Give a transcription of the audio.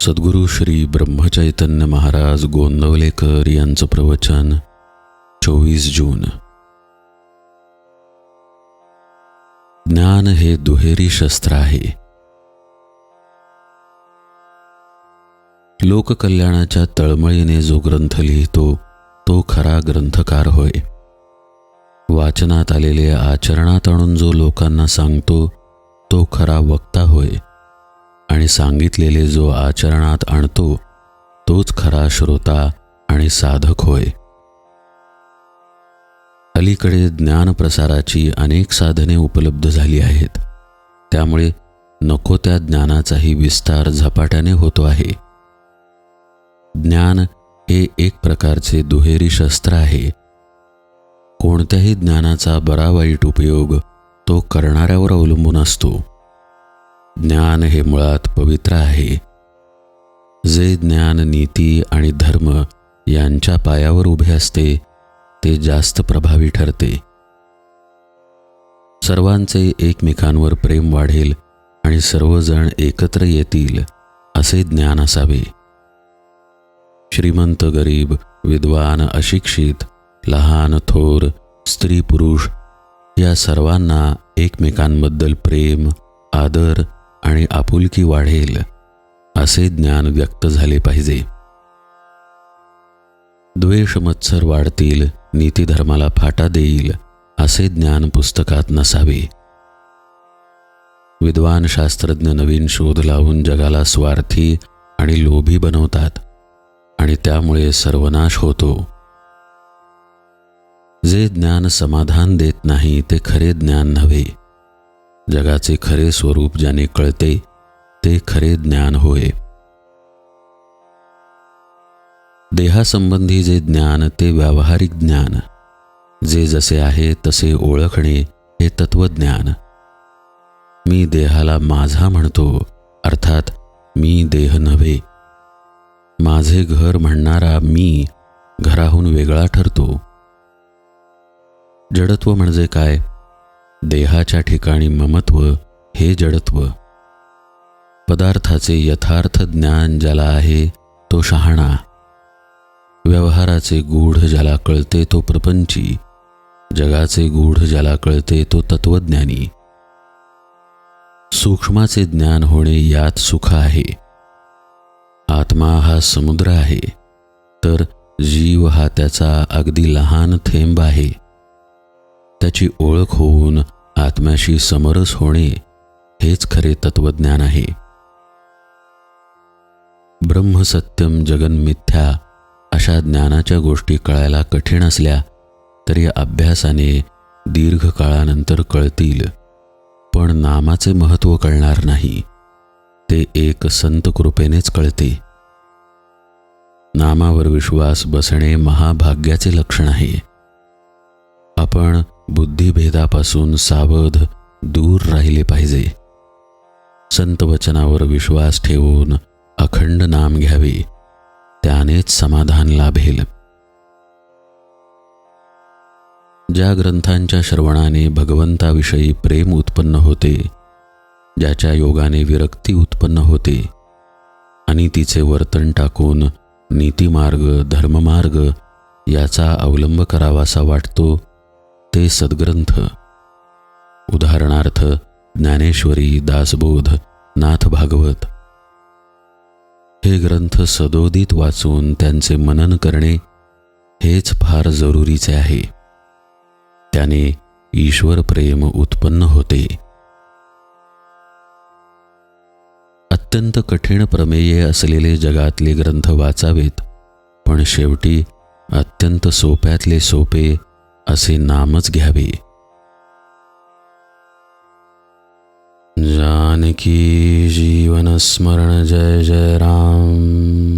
सद्गुरू श्री ब्रह्मचैतन्य महाराज गोंदवलेकर यांचं प्रवचन चोवीस जून. ज्ञान हे दुहेरी शस्त्र आहे. लोककल्याणाच्या तळमळीने जो ग्रंथ लिहितो तो खरा ग्रंथकार होय. वाचनात आलेले आचरणात आणून जो लोकांना सांगतो तो खरा वक्ता होय. आणि सांगितलेले जो आचरणात आणतो तोच खरा श्रोता आणि साधक होय. अलीकडे ज्ञानप्रसाराची अनेक साधने उपलब्ध झाली आहेत. त्यामुळे नको त्या ज्ञानाचाही विस्तार झपाट्याने होतो आहे. ज्ञान हे एक प्रकारचे दुहेरी शस्त्र आहे. कोणत्याही ज्ञानाचा बरा वाईट उपयोग तो करणाऱ्यावर अवलंबून असतो. ज्ञान हे मुळात पवित्र आहे. जे ज्ञान नीती आणि धर्म यांच्या पायावर उभे असते ते जास्त प्रभावी ठरते. सर्वांचे एकमेकांवर प्रेम वाढेल आणि सर्वजण एकत्र येतील असे ज्ञान असावे. श्रीमंत गरीब विद्वान अशिक्षित लहान थोर स्त्री पुरुष या सर्वांना एकमेकांबद्दल प्रेम आदर आणि आपुलकी वाढेल असे ज्ञान व्यक्त झाले पाहिजे. द्वेष मत्सर वाढतील नीतिधर्माला फाटा देईल असे ज्ञान पुस्तकात नसावे. विद्वान शास्त्रज्ञ नवीन शोध लावून जगाला स्वार्थी आणि लोभी बनवतात आणि त्यामुळे सर्वनाश होतो. जे ज्ञान समाधान देत नाही ते खरे ज्ञान नव्हे. जगाचे खरे स्वरूप ज्याने कळते ते खरे ज्ञान होय. देहासंबंधी जे ज्ञान ते व्यावहारिक ज्ञान. जे जसे आहे तसे ओळखणे हे तत्वज्ञान. मी देहाला माझा म्हणतो अर्थात मी देह नव्हे. माझे घर म्हणणारा मी घराहून वेगळा ठरतो. जडत्व म्हणजे काय? देहाच्या ठिकाणी ममत्व हे जडत्व. पदार्थाचे यथार्थ ज्ञान ज्याला आहे तो शहाणा. व्यवहाराचे गूढ ज्याला कळते तो प्रपंची. जगाचे गूढ ज्याला कळते तो तत्वज्ञानी. सूक्ष्माचे ज्ञान होणे यात सुख आहे. आत्मा हा समुद्र आहे तर जीव हा त्याचा अगदी लहान थेंब आहे. त्याची ओळख होऊन आत्म्याशी समरस होणे हेच खरे तत्वज्ञान आहे. ब्रह्मसत्यम जगन मिथ्या अशा ज्ञानाच्या गोष्टी कळायला कठीण असल्या तरी अभ्यासाने दीर्घ काळानंतर कळतील. पण नामाचे महत्त्व कळणार नाही. ते एक संत कृपेनेच कळते. नामावर विश्वास बसणे महाभाग्याचे लक्षण आहे. आपण बुद्धिभेदापासून सावध दूर राहिले पाहिजे. संत वचनावर विश्वास ठेवून अखंड नाम घ्यावे. त्यानेच समाधान लाभेल. ज्या ग्रंथांच्या श्रवणाने भगवंताविषयी प्रेम उत्पन्न होते ज्याच्या योगाने विरक्ती उत्पन्न होते आणि तिचे वर्तन टाकून नीतिमार्ग धर्ममार्ग याचा अवलंब करावासा वाटतो ते सद्ग्रंथ. उदाहरणार्थ ज्ञानेश्वरी दासबोध नाथ भागवत. हे ग्रंथ सदोदित वाचून त्यांचे मनन करणे हेच फार जरुरीचे आहे. त्याने ईश्वर प्रेम उत्पन्न होते. अत्यंत कठीण प्रमेये असलेले जगातले ग्रंथ वाचावेत पण शेवटी अत्यंत सोप्यातले सोपे असे नामच घ्यावे. जानकी जीवन स्मरण जय जय राम.